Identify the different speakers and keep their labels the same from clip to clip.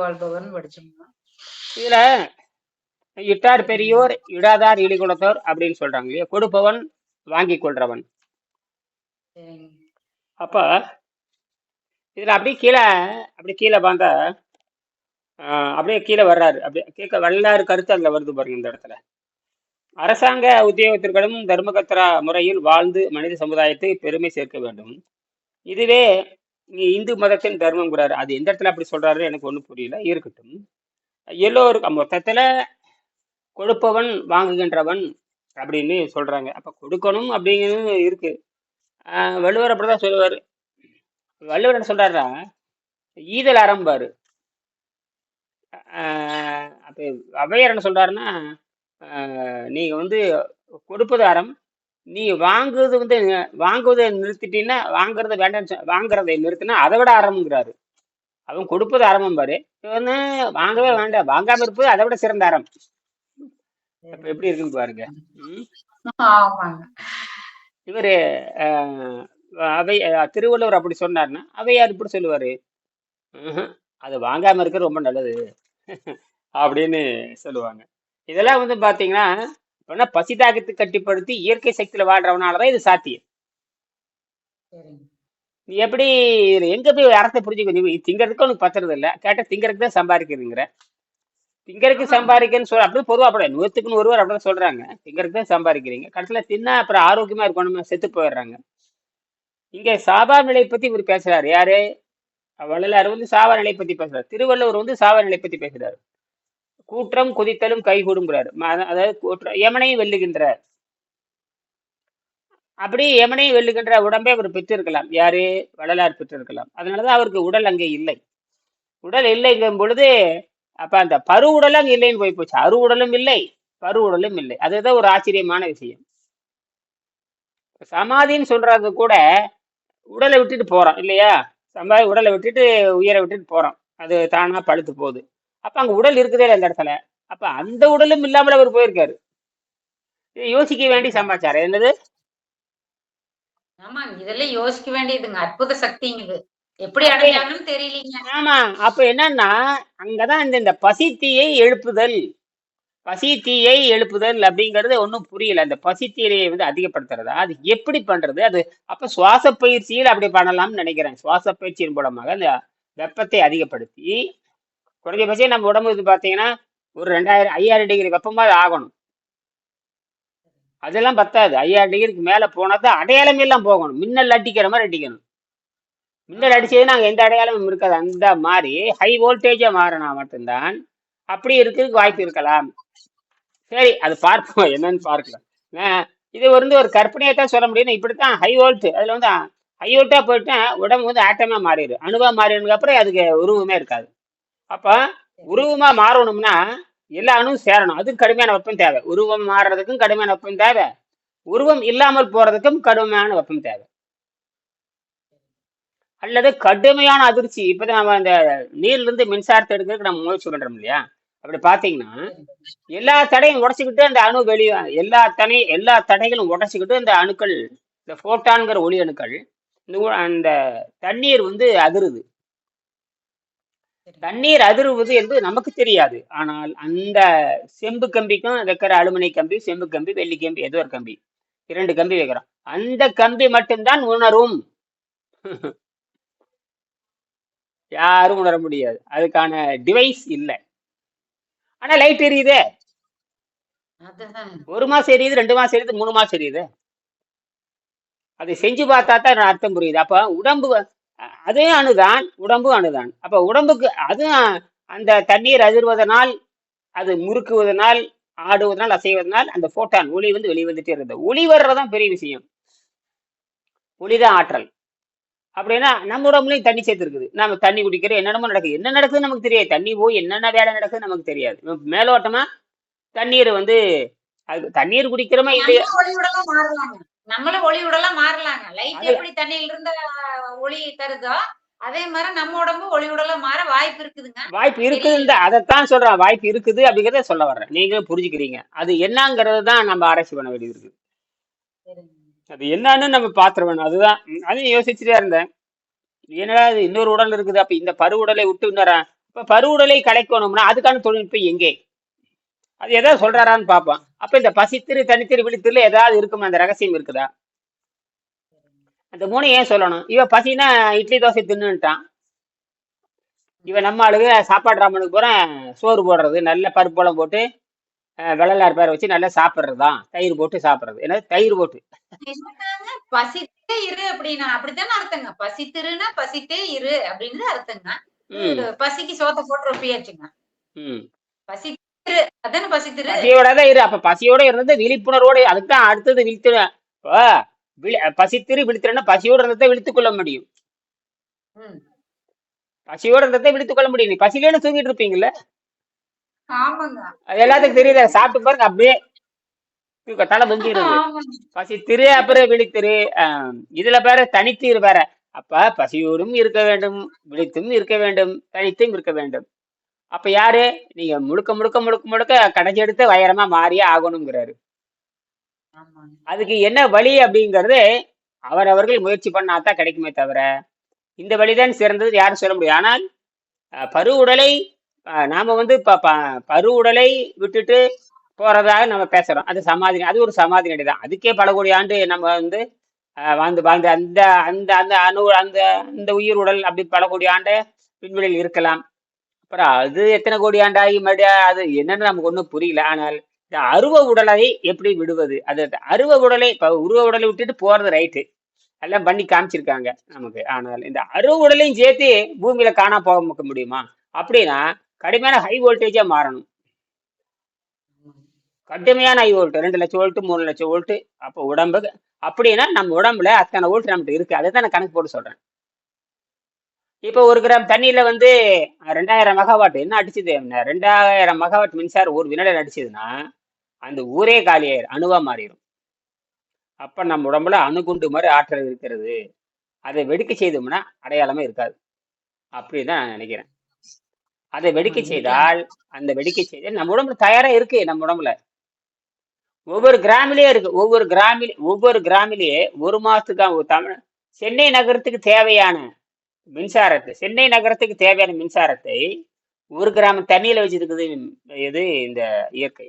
Speaker 1: வாழ்பவன் படிச்சோம்னா இதுல இட்டார் பெரியோர் இடாதார் இடிகுலத்தோர் அப்படின்னு சொல்றாங்க இல்லையா கொடுப்பவன் வாங்கி கொள்றவன் அப்ப இதுல அப்படியே கீழே அப்படி கீழே வந்த அப்படியே கீழே வர்றாரு அப்படியே கேட்க வல்லாறு கருத்து அதுல வருது பாருங்க இந்த இடத்துல அரசாங்க உத்தியோகத்திற்கும் தர்மகத்திர முறையில் வாழ்ந்து மனித சமுதாயத்தை பெருமை சேர்க்க வேண்டும் இதுவே இந்து மதத்தின் தர்மங்கிறாரு அது எந்த இடத்துல அப்படி சொல்றாரு எனக்கு ஒன்றும் புரியல இருக்கட்டும் எல்லோருக்கும் மொத்தத்துல கொடுப்பவன் வாங்குகின்றவன் அப்படின்னு சொல்றாங்க அப்ப கொடுக்கணும் அப்படிங்கிறது இருக்கு வள்ளுவர் அப்படிதான் சொல்லுவார் வள்ளுவர் என்ன சொல்றாருன்னா ஈதல் அறம்பாரு அப்ப அவையர் என்ன சொல்றாருன்னா நீங்க வந்து கொடுப்பது அறம் நீ வாங்குறது வந்து வாங்குவதை நிறுத்திட்டீங்கன்னா வாங்குறத வேண்டாம் வாங்குறதை நிறுத்தினா அதை விட ஆரம்பங்கிறாரு அவன் கொடுப்பது ஆரம்பம் பாரு இவன் வாங்கவே வேண்டாம் வாங்காம இருப்பது அதை விட சிறந்த ஆரம்பம் எப்படி இருக்குன்னு பாருங்க இவரு அவை திருவள்ளுவர் அப்படி சொன்னார்னா யார் இப்படி சொல்லுவாரு அது வாங்காம இருக்க ரொம்ப நல்லது அப்படின்னு சொல்லுவாங்க இதெல்லாம் வந்து பாத்தீங்கன்னா அப்படின்னா பசிதாகத்தை கட்டுப்படுத்தி இயற்கை சக்தியில வாழ்றவனாலதான் இது சாத்தியம் நீ எப்படி எங்க போய் அறத்தை புரிஞ்சுக்க நீ திங்கிறதுக்கு உனக்கு பத்துறது இல்ல கேட்ட திங்கறதுக்கு தான் சம்பாதிக்கிறதுங்கிற திங்கருக்கு சம்பாதிக்கன்னு சொல்ல அப்படி பொதுவாக அப்படி நூற்றுக்குன்னு ஒருவர் அப்படிதான் சொல்றாங்க திங்கருக்கு தான் சம்பாதிக்கிறீங்க கடைசியில் தின்னா அப்புறம் ஆரோக்கியமா இருக்கணும் செத்து போயிடுறாங்க இங்க சாபா நிலையை பத்தி இவர் பேசுறாரு யாரு வள்ளலார் வந்து சாவா நிலை பத்தி பேசுறாரு திருவள்ளுவர் வந்து சாபா நிலை பத்தி பேசுறாரு கூற்றம் குதித்தலும் கைகூடுங்கிறார் அதாவது கூற்றம் யமனையும் வெல்லுகின்றார் அப்படி யமனையும் வெல்லுகின்ற உடம்பை அவர் பெற்றிருக்கலாம் யாரு வள்ளலார் பெற்றிருக்கலாம் அதனாலதான் அவருக்கு உடல் அங்கே இல்லை உடல் இல்லைங்கும் பொழுது அப்ப அந்த பரு உடலும் இல்லைன்னு போய் போச்சு அரு உடலும் இல்லை பரு உடலும் இல்லை அதுதான் ஒரு ஆச்சரியமான விஷயம் சமாதின்னு சொல்றது கூட உடலை விட்டுட்டு போறோம் இல்லையா சம்பாதி உடலை விட்டுட்டு உயிரை விட்டுட்டு போறோம் அது தானா பழுத்து போகுது அப்ப அங்க உடல் இருக்குதே அந்த இடத்துல அப்ப அந்த உடலும் இல்லாமல் அவர் போயிருக்காரு யோசிக்க வேண்டிய சமாச்சாரம் என்னது
Speaker 2: ஆமா இதெல்லாம் யோசிக்க வேண்டியதுங்க அற்புத சக்திங்க எப்படி அடையாளம் தெரியலீங்க
Speaker 1: ஆமா அப்ப என்னன்னா அங்கதான் இந்த இந்த பசி தீயை எழுப்புதல் பசி தீயை எழுப்புதல் அப்படிங்கறது ஒன்றும் புரியல அந்த பசி தீயை வந்து அதிகப்படுத்துறதா அது எப்படி பண்றது அது அப்ப சுவாச பயிற்சியில் அப்படி பண்ணலாம்னு நினைக்கிறேன் சுவாச பயிற்சியின் மூலமாக அந்த வெப்பத்தை அதிகப்படுத்தி குறைஞ்சபட்சம் நம்ம உடம்பு இது பார்த்தீங்கன்னா ஒரு ரெண்டாயிரம் ஐயாயிரம் டிகிரி வெப்பமாக ஆகணும் அதெல்லாம் பத்தாது ஐயாயிரம் டிகிரிக்கு மேலே போனால் தான் அடையாளமே எல்லாம் போகணும் மின்னல் அடிக்கிற மாதிரி அடிக்கணும் மின்னல் அடிச்சது நாங்கள் எந்த அடையாளமும் இருக்காது அந்த மாதிரி ஹை வோல்டேஜாக மாறினா மட்டும்தான் அப்படி இருக்கிறதுக்கு வாய்ப்பு இருக்கலாம் சரி அது பார்ப்போம் என்னன்னு பார்க்கலாம் இது வந்து ஒரு கற்பனையை தான் சொல்ல முடியும் இப்படித்தான் ஹை வோல்ட் அதில் வந்து ஹை வோல்ட்டாக போயிட்டா உடம்பு வந்து ஆட்டமாக மாறிடும் அனுபவம் மாறிடுனதுக்கப்புறம் அதுக்கு உருவமே இருக்காது அப்போ உருவமாக மாறணும்னா எல்லா அணுவும் சேரணும் அதுக்கும் கடுமையான வெப்பம் தேவை உருவம் மாறுறதுக்கும் கடுமையான வெப்பம் தேவை உருவம் இல்லாமல் போறதுக்கும் கடுமையான வெப்பம் தேவை அல்லது கடுமையான அதிர்ச்சி இப்போ நம்ம அந்த நீர்லேருந்து மின்சாரத்தை எடுக்கிறதுக்கு நம்ம முயற்சி பண்ணுறோம் இல்லையா அப்படி பார்த்தீங்கன்னா எல்லா தடையும் உடச்சிக்கிட்டு அந்த அணு வெளியே எல்லா தடை எல்லா தடைகளும் உடச்சிக்கிட்டு அந்த அணுக்கள் இந்த ஃபோட்டான்கிற ஒளி அணுக்கள் இந்த அந்த தண்ணீர் வந்து அதிருது தண்ணீர் அதிருவது என்பது நமக்கு தெரியாது ஆனால் அந்த செம்பு கம்பிக்கும் வைக்கிற அலுமினிய கம்பி செம்பு கம்பி வெள்ளி கம்பி ஏதோ ஒரு கம்பி இரண்டு கம்பி வைக்கிறோம் அந்த கம்பி மட்டும்தான் உணரும் யாரும் உணர முடியாது அதுக்கான டிவைஸ் இல்லை ஆனா லைட் எரியுதே ஒரு மாசம் எரியுது ரெண்டு மாசம் எரியுது மூணு மாசம் எரியுது அதை செஞ்சு பார்த்தா தான் அர்த்தம் புரியுது அப்ப உடம்பு அதே அணுதான் உடம்பு அணுதான் அப்ப உடம்புக்கு அது அந்த தண்ணீர் அதிர்வதனால் அது முறுக்குவதனால் ஆடுவதனால் அசைவதனால் அந்த போட்டான் ஒளி வந்து வெளிவந்துட்டே இருந்தது ஒளி வர்றதான் பெரிய விஷயம் ஒளிதான் ஆற்றல் அப்படின்னா நம்ம உடம்புலையும் தண்ணி சேர்த்துருக்குது நம்ம தண்ணி குடிக்கிறோம் என்னென்னமோ நடக்குது என்ன நடக்குதுன்னு நமக்கு தெரியாது தண்ணி போய் என்னென்ன வேலை நடக்குதுன்னு நமக்கு தெரியாது மேலோட்டமா தண்ணீர் வந்து அது தண்ணீர் குடிக்கிறோமா இல்லையா
Speaker 2: நம்மளும் ஒளி உடலா மாறலாங்க லைட் எப்படி தண்ணியில இருந்த ஒளி தருதோ அதே மாதிரி நம்ம உடம்பு ஒளி ஒளியுடல மாற வாய்ப்பு
Speaker 1: இருக்குதுங்க வாய்ப்பு இருக்குது இந்த அதைத்தான் சொல்றேன் வாய்ப்பு இருக்குது அப்படிங்கறத சொல்ல வர்றேன் நீங்களும் புரிஞ்சுக்கிறீங்க அது என்னங்கிறது தான் நம்ம ஆராய்ச்சி பண்ண வேண்டியது இருக்கு அது என்னன்னு நம்ம பாத்திரம் அதுதான் அது யோசிச்சுட்டே இருந்தேன் என்னடா இன்னொரு உடல் இருக்குது அப்ப இந்த பருவுடலை விட்டு இன்னொரு இப்ப பருவுடலை கலைக்கணும்னா அதுக்கான தொழில்நுட்பம் எங்கே அது எதாவது சொல்றாரான்னு பார்ப்போம் அப்ப இந்த பசித்திரு தனித்திரு விழித்திரு ஏதாவது இருக்குமா அந்த ரகசியம் இருக்குதா அந்த மூணு ஏன் சொல்லணும் இவன் பசினா இட்லி தோசை தின்னுட்டான் இவன் நம்ம ஆளுக்கு சாப்பாடு ராமனுக்கு பூரா சோறு போடுறது நல்ல பருப்பளம் போட்டு வெள்ளலார் பேரை வச்சு நல்லா சாப்பிடுறதுதான் தயிர் போட்டு சாப்பிடுறது ஏன்னா தயிர் போட்டு
Speaker 2: பசித்தே இரு அப்படின்னா அப்படித்தானே அர்த்தங்க பசித்திருன்னா பசித்தே இரு அப்படின்னு அர்த்தங்க பசிக்கு சோத்த போட்டு ரொப்பியாச்சுங்க பசி பசியோட
Speaker 1: இரு அப்ப பசியோட இருந்தது விழிப்புணர்வோட அதுக்குதான் அடுத்தது விழித்து பசித்திரு விழித்திரன்னா பசியோட இருந்ததை விழித்துக் கொள்ள முடியும் பசியோட இருந்ததை விழித்துக் கொள்ள முடியும் நீ பசியிலேன்னு தூங்கிட்டு இருப்பீங்கல்ல எல்லாத்துக்கும் தெரியல சாப்பிட்டு பாருங்க அப்படியே தூக்கத்தால பசி திரு அப்புறம் விழித்திரு இதுல பேர தனித்தீர் வேற அப்ப பசியோடும் இருக்க வேண்டும் விழித்தும் இருக்க வேண்டும் தனித்தும் இருக்க வேண்டும் அப்ப யாரு நீங்க முழுக்க முழுக்க முழுக்க முழுக்க எடுத்து வைரமா மாறியே ஆகணுங்கிறாரு அதுக்கு என்ன வழி அப்படிங்கிறது அவரவர்கள் முயற்சி பண்ணாதான் கிடைக்குமே தவிர இந்த வழிதான் சிறந்தது யாரும் சொல்ல முடியும் ஆனால் பரு உடலை நாம வந்து பரு உடலை விட்டுட்டு போறதாக நம்ம பேசுறோம் அது சமாதி அது ஒரு சமாதி நடி தான் அதுக்கே பல கோடி ஆண்டு நம்ம வந்து வாழ்ந்து வாழ்ந்து அந்த அந்த அந்த அணு அந்த அந்த உயிர் உடல் அப்படி பல கோடி ஆண்டு விண்வெளியில் இருக்கலாம் அப்புறம் அது எத்தனை கோடி ஆண்டாகி மறுபடியும் அது என்னன்னு நமக்கு ஒன்றும் புரியல ஆனால் இந்த அருவ உடலை எப்படி விடுவது அது அருவ உடலை இப்போ உருவ உடலை விட்டுட்டு போறது ரைட்டு எல்லாம் பண்ணி காமிச்சிருக்காங்க நமக்கு ஆனால் இந்த அருவ உடலையும் சேர்த்து பூமியில காணா போக முடியுமா அப்படின்னா கடுமையான ஹை வோல்டேஜா மாறணும் கடுமையான ஹை வோல்ட் ரெண்டு லட்சம் வோல்ட் மூணு லட்சம் வோல்ட் அப்போ உடம்பு அப்படின்னா நம்ம உடம்புல அத்தனை வோல்ட் நம்மகிட்ட இருக்கு அதை தான் நான் கணக்கு போட்டு சொல்றேன் இப்போ ஒரு கிராம் தண்ணியில வந்து ரெண்டாயிரம் மெகாவாட் என்ன அடிச்சுது ரெண்டாயிரம் மெகாவாட் மின்சாரம் ஒரு வினாடி அடிச்சதுன்னா அந்த ஊரே காலியாயிரும் அணுவா மாறிடும் அப்ப நம்ம உடம்புல அணுகுண்டு மாதிரி ஆற்றல் இருக்கிறது அதை வெடிக்க செய்தோம்னா அடையாளமே இருக்காது அப்படின்னு நான் நினைக்கிறேன் அதை வெடிக்க செய்தால் அந்த வெடிக்க செய்த நம்ம உடம்புல தயாரா இருக்கு நம்ம உடம்புல ஒவ்வொரு கிராமிலேயே இருக்கு ஒவ்வொரு கிராமில் ஒவ்வொரு கிராமிலேயே ஒரு மாசத்துக்கு தமிழ் சென்னை நகரத்துக்கு தேவையான மின்சாரத்தை சென்னை நகரத்துக்கு தேவையான மின்சாரத்தை ஒரு கிராமம் தண்ணியில வச்சிருக்குது இது இந்த இயற்கை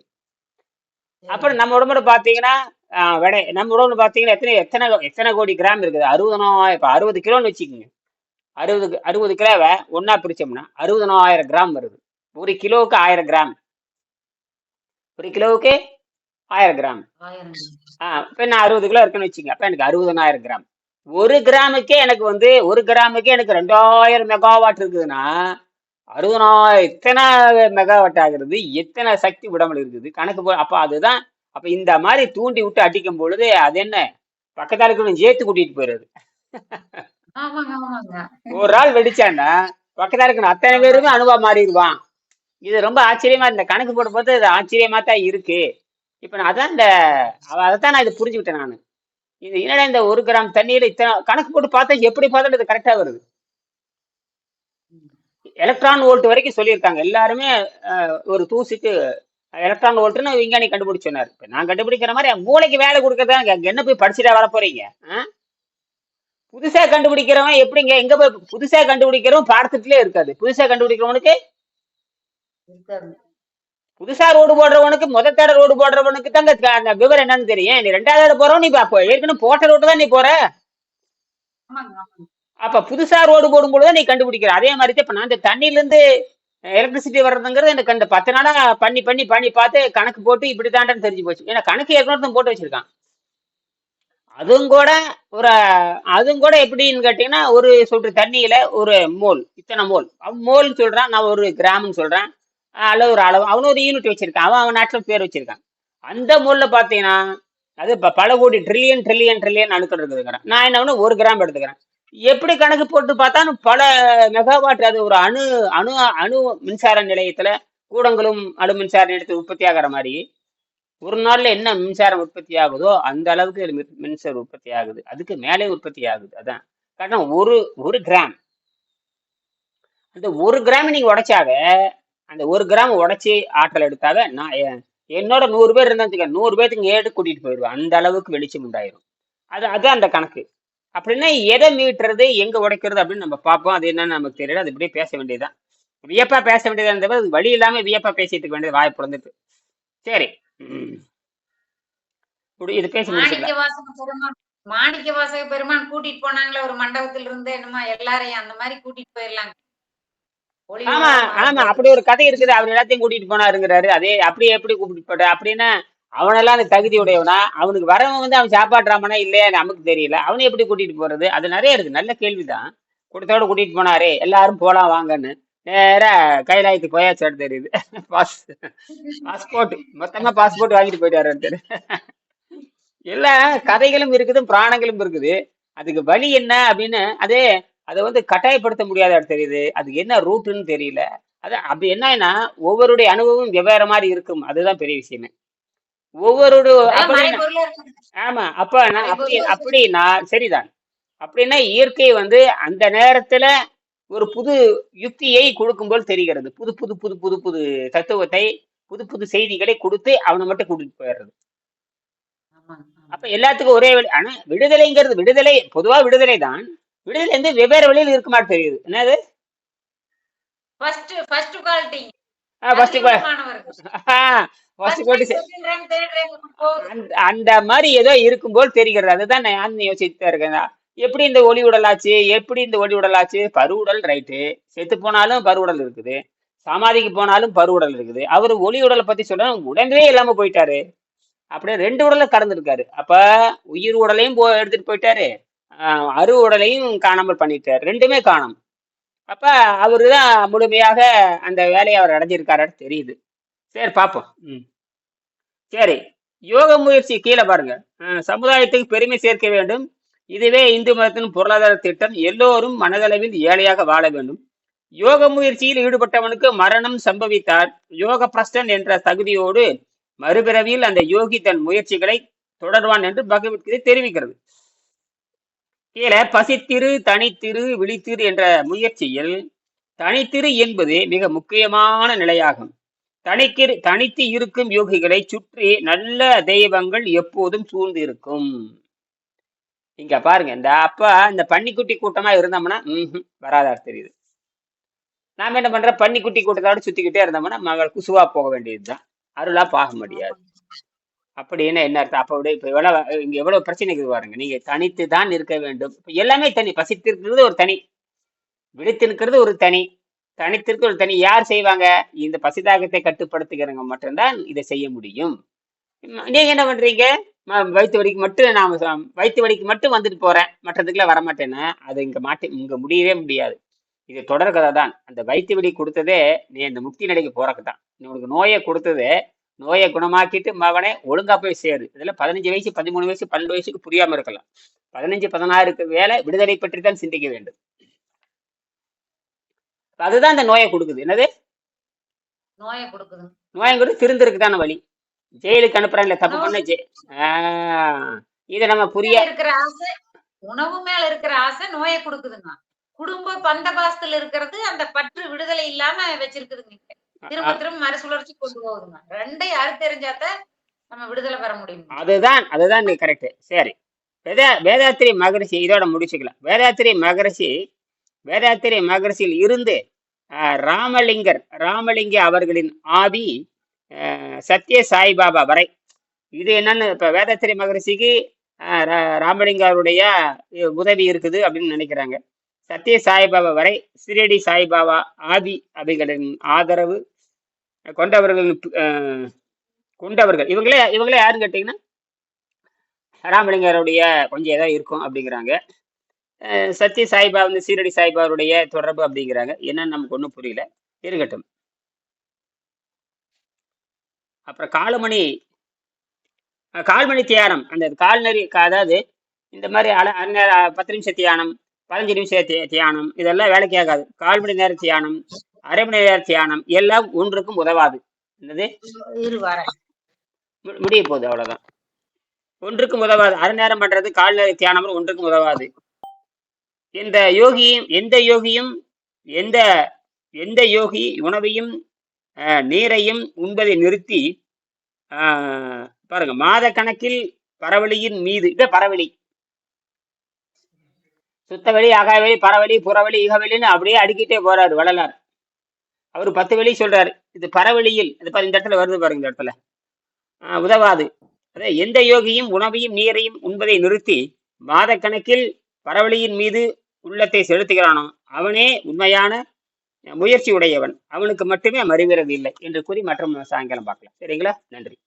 Speaker 1: அப்புறம் நம்ம உடம்புல பாத்தீங்கன்னா வடை நம்ம உடம்புல பாத்தீங்கன்னா எத்தனை எத்தனை எத்தனை கோடி கிராம் இருக்குது அறுபதனாயிரம் இப்ப அறுபது கிலோன்னு வச்சுக்கோங்க அறுபது அறுபது கிலோவை ஒன்னா பிரிச்சோம்னா அறுபதனாயிரம் கிராம் வருது ஒரு கிலோவுக்கு ஆயிரம் கிராம் ஒரு கிலோவுக்கு ஆயிரம் கிராம் ஆஹ் இப்ப நான் அறுபது கிலோ இருக்குன்னு வச்சுக்கோங்க அப்ப எனக்கு அறுபதனாயிரம் கிராம் ஒரு கிராமுக்கே எனக்கு வந்து ஒரு கிராமுக்கே எனக்கு ரெண்டாயிரம் மெகாவாட் இருக்குதுன்னா அறுபதாயிரம் எத்தனை மெகாவாட் ஆகிறது எத்தனை சக்தி உடம்புல இருக்குது கணக்கு போ அப்போ அதுதான் அப்போ இந்த மாதிரி தூண்டி விட்டு அடிக்கும் பொழுது அது என்ன பக்கத்தால் இருக்கிறவங்க சேர்த்து கூட்டிகிட்டு போயிடுறது ஒரு ஆள் வெடிச்சான்னா பக்கத்தால் இருக்கிற அத்தனை பேருமே அனுபவம் மாறிடுவான் இது ரொம்ப ஆச்சரியமா இந்த கணக்கு போடும்போது இது ஆச்சரியமாக தான் இருக்குது இப்போ நான் அதான் இந்த அதைத்தான் நான் இது புரிஞ்சுக்கிட்டேன் நான் இது என்ன இந்த ஒரு கிராம் தண்ணீர் இத்தனை கணக்கு போட்டு பார்த்தா எப்படி பார்த்தாலும் இது கரெக்டாக வருது எலக்ட்ரான் வோல்ட் வரைக்கும் சொல்லியிருக்காங்க எல்லாருமே ஒரு தூசிக்கு எலக்ட்ரான் வோல்ட்னு விஞ்ஞானி கண்டுபிடிச்சார் இப்போ நான் கண்டுபிடிக்கிற மாதிரி என் மூளைக்கு வேலை கொடுக்கறதா என்ன போய் படிச்சுட்டா வர போறீங்க புதுசாக கண்டுபிடிக்கிறவன் எப்படிங்க எங்க போய் புதுசாக கண்டுபிடிக்கிறவன் பாடத்துக்குள்ளே இருக்காது புதுசாக கண்டுபிடிக்கிறவனுக்கு புதுசா ரோடு போடுறவனுக்கு முத தட ரோடு போடுறவனுக்கு தாங்க அந்த விவரம் என்னன்னு தெரியும் நீ ரெண்டாவது தடவை போறோம் நீ பாப்போ ஏற்கனவே போட்ட ரோட்டு தான் நீ போற அப்ப புதுசா ரோடு போடும்போது நீ கண்டுபிடிக்கிற அதே மாதிரி இப்ப நான் இந்த தண்ணியில இருந்து எலக்ட்ரிசிட்டி வர்றதுங்கிறது எனக்கு அந்த பத்து நாளா பண்ணி பண்ணி பண்ணி பார்த்து கணக்கு போட்டு இப்படி தாண்டான்னு தெரிஞ்சு போச்சு ஏன்னா கணக்கு ஏற்கனவே போட்டு வச்சிருக்கான் அதுவும் கூட ஒரு அதுவும் கூட எப்படின்னு கேட்டீங்கன்னா ஒரு சொல்ற தண்ணியில ஒரு மோல் இத்தனை மோல் மோல் சொல்றேன் நான் ஒரு கிராமம்னு சொல்றேன் அளவு ஒரு அளவு அவனும் ஒரு யூனிட் வச்சிருக்கான் அவன் அவன் நாட்டில் பேர் வச்சிருக்கான் அந்த மூலில் பார்த்தீங்கன்னா அது இப்போ பல கோடி ட்ரில்லியன் ட்ரில்லியன் ட்ரில்லியன் அணுக்கள் இருக்குதுங்கிறேன் நான் என்ன ஒரு கிராம் எடுத்துக்கிறேன் எப்படி கணக்கு போட்டு பார்த்தா பல மெகாவாட் அது ஒரு அணு அணு அணு மின்சார நிலையத்தில் கூடங்களும் அணு மின்சார நிலையத்தில் உற்பத்தி ஆகிற மாதிரி ஒரு நாளில் என்ன மின்சாரம் உற்பத்தி ஆகுதோ அந்த அளவுக்கு மின்சாரம் உற்பத்தி ஆகுது அதுக்கு மேலே உற்பத்தி ஆகுது அதான் காரணம் ஒரு ஒரு கிராம் அந்த ஒரு கிராம் நீங்கள் உடைச்சாக அந்த ஒரு கிராம் உடச்சி ஆற்றல் எடுத்தாத நான் என்னோட நூறு பேர் இருந்தாச்சுக்க நூறு பேருக்கு ஏடு கூட்டிட்டு போயிடுவேன் அந்த அளவுக்கு வெளிச்சம் உண்டாயிரும் அது அது அந்த கணக்கு அப்படின்னா எதை மீட்டுறது எங்க உடைக்கிறது அப்படின்னு நம்ம பார்ப்போம் அது என்னன்னு நமக்கு தெரியல அது இப்படியே பேச வேண்டியதுதான் வியப்பா பேச வேண்டியதா இருந்தப்ப அது வழி இல்லாம வியப்பா பேசிட்டு வேண்டியது வாய்ப்பு பிறந்துட்டு சரி
Speaker 2: இது பேச மாணிக்க வாசக பெருமான் கூட்டிட்டு போனாங்களே ஒரு மண்டபத்துல இருந்து என்னமா எல்லாரையும் அந்த மாதிரி கூட்டிட்டு போயிடலாங்க
Speaker 1: ஆமா ஆமா அப்படி ஒரு கதை இருக்குது அவர் எல்லாத்தையும் கூட்டிட்டு போனாருங்கிறாரு அதே அப்படி எப்படி கூப்பிட்டு போட்ட அப்படின்னா அவனெல்லாம் அந்த தகுதி உடையவனா அவனுக்கு வரவங்க வந்து அவன் சாப்பாடுறாமனா இல்லையா நமக்கு தெரியல அவனை எப்படி கூட்டிட்டு போறது அது நிறைய இருக்கு நல்ல கேள்விதான் கூட்டத்தோட கூட்டிட்டு போனாரே எல்லாரும் போலாம் வாங்கன்னு நேரா கைலாயத்துக்கு போயாச்சாடு தெரியுது பாஸ் பாஸ்போர்ட் மொத்தமா பாஸ்போர்ட் வாங்கிட்டு போயிட்டாரு எல்லா கதைகளும் இருக்குது பிராணங்களும் இருக்குது அதுக்கு வழி என்ன அப்படின்னு அதே அதை வந்து கட்டாயப்படுத்த முடியாத தெரியுது அது என்ன ரூட்டுன்னு தெரியல அது அப்படி என்னன்னா ஒவ்வொருடைய அனுபவம் வெவ்வேறு மாதிரி இருக்கும் அதுதான் பெரிய விஷயமே ஒவ்வொரு ஆமா அப்ப அப்படி அப்படின்னா சரிதான் அப்படின்னா இயற்கை வந்து அந்த நேரத்துல ஒரு புது யுக்தியை கொடுக்கும் போல் தெரிகிறது புது புது புது புது புது தத்துவத்தை புது புது செய்திகளை கொடுத்து அவனை மட்டும் கூட்டிட்டு போயிடுறது அப்ப எல்லாத்துக்கும் ஒரே ஆனா விடுதலைங்கிறது விடுதலை பொதுவா விடுதலை தான் விடுதலை இருந்து வெவ்வேறு வழியில் இருக்க மாதிரி தெரியுது என்னது அந்த மாதிரி ஏதோ இருக்கும் போல் தெரிகிறது அதுதான் நான் யோசிச்சுட்டு இருக்கேன் எப்படி இந்த ஒளி உடல் ஆச்சு எப்படி இந்த ஒளி உடல் ஆச்சு பருவுடல் ரைட்டு செத்து போனாலும் பருவுடல் இருக்குது சமாதிக்கு போனாலும் பருவுடல் இருக்குது அவர் ஒளி உடலை பத்தி சொல்ல உடனே இல்லாம போயிட்டாரு அப்படியே ரெண்டு உடலை கடந்திருக்காரு அப்ப உயிர் உடலையும் போ எடுத்துட்டு போயிட்டாரு அருவுடலையும் காணாமல் பண்ணிட்டார் ரெண்டுமே காணும் அப்ப அவரு தான் முழுமையாக அந்த வேலையை அவர் அடைஞ்சிருக்காரு தெரியுது சரி பார்ப்போம் ம் சரி யோக முயற்சி கீழே பாருங்க சமுதாயத்துக்கு பெருமை சேர்க்க வேண்டும் இதுவே இந்து மதத்தின் பொருளாதார திட்டம் எல்லோரும் மனதளவில் ஏழையாக வாழ வேண்டும் யோக முயற்சியில் ஈடுபட்டவனுக்கு மரணம் சம்பவித்தார் யோக பிரஸ்டன் என்ற தகுதியோடு மறுபிறவியில் அந்த யோகி தன் முயற்சிகளை தொடர்வான் என்று பகவத்கீதை தெரிவிக்கிறது கீழே பசித்திரு தனித்திரு விழித்திரு என்ற முயற்சியில் தனித்திரு என்பது மிக முக்கியமான நிலையாகும் தனிக்கிரு தனித்து இருக்கும் யோகிகளை சுற்றி நல்ல தெய்வங்கள் எப்போதும் சூழ்ந்து இருக்கும் இங்க பாருங்க இந்த அப்பா இந்த பன்னிக்குட்டி கூட்டமா இருந்தோம்னா ம் வராதார் தெரியுது நாம என்ன பண்ற பன்னிக்குட்டி கூட்டத்தோட சுத்திக்கிட்டே இருந்தோம்னா மகள் குசுவா போக வேண்டியதுதான் அருளா பார்க்க முடியாது அப்படின்னு என்ன அர்த்தம் அப்போ இப்போ எவ்வளோ இங்கே எவ்வளோ பிரச்சனைக்கு பாருங்க நீங்கள் தனித்து தான் இருக்க வேண்டும் இப்போ எல்லாமே தனி பசித்திருக்கிறது ஒரு தனி விழித்து நிற்கிறது ஒரு தனி தனித்திற்கு ஒரு தனி யார் செய்வாங்க இந்த பசிதாகத்தை கட்டுப்படுத்துகிறவங்க மட்டும்தான் இதை செய்ய முடியும் நீங்க என்ன பண்றீங்க வயிற்று வடிக்கு மட்டும் நான் வயிற்று வடிக்கு மட்டும் வந்துட்டு போறேன் மற்றதுக்குலாம் வரமாட்டேன்னா அது இங்க மாட்டி இங்க முடியவே முடியாது இது தொடர்கதை தான் அந்த வயிற்று வெடி கொடுத்ததே நீ அந்த முக்தி நடைக்கு போறக்கு தான் உனக்கு நோயை கொடுத்தது நோயை குணமாக்கிட்டு மகனை ஒழுங்கா போய் சேரு இதுல பதினஞ்சு வயசு பதிமூணு வயசு பன்னெண்டு வயசுக்கு புரியாம இருக்கலாம் பதினஞ்சு பதினாறுக்கு வேலை விடுதலை பற்றி தான் சிந்திக்க வேண்டும் அதுதான் இந்த நோயை கொடுக்குது என்னது நோயை கொடுக்குது நோயங்கிறது திருந்திருக்கு தானே வழி ஜெயிலுக்கு அனுப்புறாங்களே தப்பு பண்ண ஆஹ் இதை நம்ம புரிய
Speaker 2: இருக்கிற ஆசை உணவு மேல இருக்கிற ஆசை நோயை கொடுக்குதுங்க குடும்ப பந்த பாசத்துல இருக்கிறது அந்த பற்று விடுதலை இல்லாம வச்சிருக்குதுங்க திரும்ப திரும்ப மறுசுழற்சி கொண்டு போகுதுங்க நம்ம விடுதலை பெற முடியும்
Speaker 1: அதுதான் அதுதான் நீ கரெக்ட் சரி வேதா வேதாத்திரி மகரிஷி இதோட முடிச்சுக்கலாம் வேதாத்திரி மகரிஷி வேதாத்திரி மகரிஷியில் இருந்து ராமலிங்கர் ராமலிங்க அவர்களின் ஆவி சத்ய சாய்பாபா வரை இது என்னன்னு இப்போ வேதாத்திரி மகரிஷிக்கு ராமலிங்க அவருடைய உதவி இருக்குது அப்படின்னு நினைக்கிறாங்க சத்ய சாய்பாபா வரை சிரடி சாய்பாபா ஆதி அவைகளின் ஆதரவு கொண்டவர்கள் கொண்டவர்கள் இவங்களே இவங்களே யாருன்னு கேட்டிங்கன்னா ராமலிங்கருடைய கொஞ்சம் ஏதாவது இருக்கும் அப்படிங்கிறாங்க சத்ய சாய்பா வந்து சீரடி சாய்பாருடைய தொடர்பு அப்படிங்கிறாங்க என்னன்னு நமக்கு ஒன்றும் புரியல இருக்கட்டும் அப்புறம் காலுமணி கால்மணி தியானம் அந்த கால்நறி அதாவது இந்த மாதிரி அல பத்து நிமிஷ தியானம் பதினஞ்சு நிமிஷம் தியானம் இதெல்லாம் வேலைக்கு ஆகாது கால்மணி நேர தியானம் அரை மணி நேர தியானம் எல்லாம் ஒன்றுக்கும் உதவாது என்னது முடிய போகுது அவ்வளவுதான் ஒன்றுக்கும் உதவாது அரை நேரம் பண்றது கால தியானம் ஒன்றுக்கும் உதவாது இந்த யோகியும் எந்த யோகியும் எந்த எந்த யோகி உணவையும் நீரையும் உண்பதை நிறுத்தி பாருங்க மாத கணக்கில் பரவலியின் மீது இத பரவலி சுத்தவெளி அகவெளி பரவலி புறவழி இகவெளின்னு அப்படியே அடிக்கிட்டே போறாரு வள்ளலார் அவர் பத்து வெளி சொல்றாரு இது பரவெளியில் இது இந்த இடத்துல வருது பாருங்க இந்த இடத்துல உதவாது அதே எந்த யோகியும் உணவையும் நீரையும் உண்பதை நிறுத்தி மாதக்கணக்கில் பரவெளியின் மீது உள்ளத்தை செலுத்துகிறானோ அவனே உண்மையான முயற்சி உடையவன் அவனுக்கு மட்டுமே மறுவிறது இல்லை என்று கூறி மற்றும் சாயங்காலம் பார்க்கலாம் சரிங்களா நன்றி